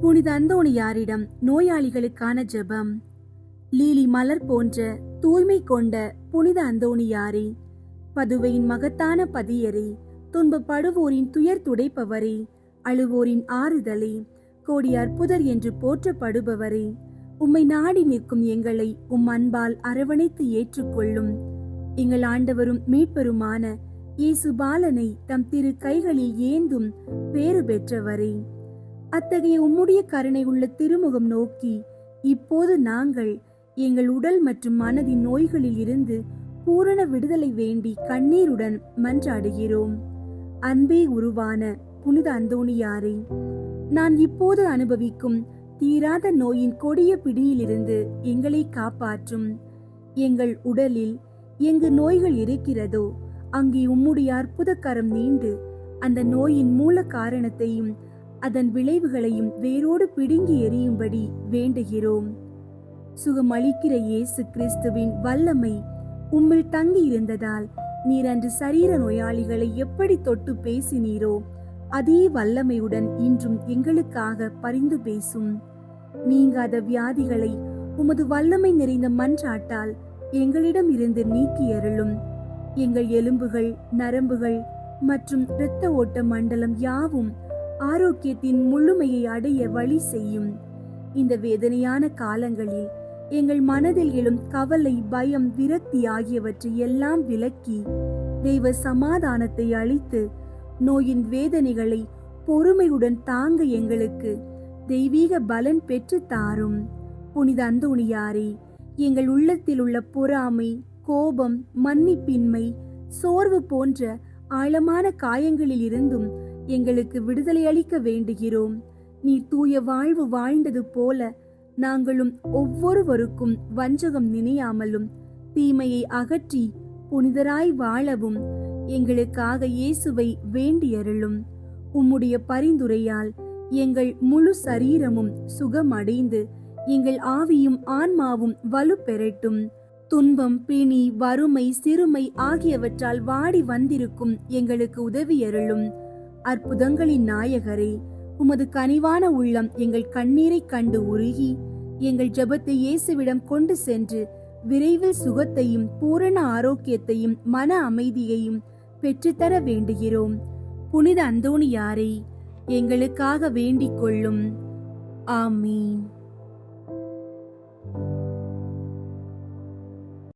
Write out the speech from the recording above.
புனித அந்தோணியாரிடம் நோயாளிகளுக்கான ஜெபம். லீலி மலர் போன்ற தூய்மை கொண்ட புனித அந்தோணியாரே பதுவையின் மகத்தான பதியரே துன்பப்படுவோரின் துயர் துடைப்பவரே அழுவோரின் ஆறுதலே கோடி அற்புதர் என்று போற்றப்படுபவரே உம்மை நாடி நிற்கும் எங்களை உம் அன்பால் அரவணைத்து ஏற்றுக்கொள்ளும். எங்கள் ஆண்டவரும் மீட்பருமான இயேசு பாலனை தம் திரு கைகளில் ஏந்தும் பேறு பெற்றவரே. அத்தகைய உம்முடைய கருணை உள்ள திருமுகம் நோக்கி இப்போது நாங்கள் எங்கள் உடல் மற்றும் மனதின் நோய்களில் இருந்து பூரண விடுதலை வேண்டி கண்ணீருடன் மன்றாடுகிறோம். அன்பே உருவான புனித அந்தோணியாரே நான் இப்போது அனுபவிக்கும் தீராத நோயின் கொடிய பிடியிலிருந்து எங்களை காப்பாற்றும். எங்கள் உடலில் எங்கு நோய்கள் இருக்கிறதோ அங்கே உம்முடைய அற்புத கரம் நீண்டு அந்த நோயின் மூல காரணத்தையும் அதன் விளைவுகளையும் வேரோடு பிடுங்கி எறியும்படி வேண்டுகிறோம். சுகமளிக்கிற இயேசு கிறிஸ்துவின் வல்லமை உம்மில் தங்கி இருந்ததால் நீர் அன்று சரீர நோயாளிகளை எப்படி தொட்டு பேசினீரோ அதே வல்லமையுடன் இன்றும் எங்களுக்காக பரிந்து பேசும். நீங்காத வியாதிகளை உமது வல்லமை நிறைந்த மன்றாட்டால் எங்களிடம் இருந்து நீக்கி அருளும் எங்கள் எலும்புகள் நரம்புகள் மற்றும் இரத்த ஓட்ட மண்டலம் யாவும் ஆரோக்கியத்தின் முழுமையை அடைய வழி செய்யும். இந்த வேதனையான காலங்களில் எங்கள் மனதில் எழும் கவலை பயம் விரக்தி ஆகியவற்றை எல்லாம் விலக்கி தெய்வ சமாதானத்தை அளித்து நோயின் வேதனைகளை பொறுமையுடன் தாங்க எங்களுக்கு தெய்வீக பலன் பெற்று தாரும். புனித அந்தோணியாரே எங்கள் உள்ளத்தில் உள்ள பொறாமை கோபம் மன்னிப்பின்மை சோர்வு போன்ற ஆழமான காயங்களில் இருந்தும் எங்களுக்கு விடுதலை அளிக்க வேண்டுகிறோம். நீ தூய வாழ்வு வாழ்ந்தது போல நாங்களும் ஒவ்வொருவருக்கும் வஞ்சகம் நினையாமலும் தீமையை அகற்றி புனிதராய் வாழவும் எங்களுக்காக இயேசுவை வேண்டியருளும். உம்முடைய பரிந்துரையால் எங்கள் முழு சரீரமும் சுகமடைந்து எங்கள் ஆவியும் ஆன்மாவும் வலுப்பெறட்டும். துன்பம் பிணி வறுமை சிறுமை ஆகியவற்றால் வாடி வந்திருக்கும் எங்களுக்கு உதவியருளும். அற்புதங்களின் நாயகரே உமது கனிவான உள்ளம் எங்கள் கண்ணீரைக் கண்டு உருகி எங்கள் ஜெபத்தை இயேசுவிடம் கொண்டு சென்று விரைவில் சுகத்தையும் பூரண ஆரோக்கியத்தையும் மன அமைதியையும் பெற்றுத்தர வேண்டுகிறோம். புனித அந்தோணியாரை எங்களுக்காக வேண்டிக் கொள்ளும். ஆமீன்.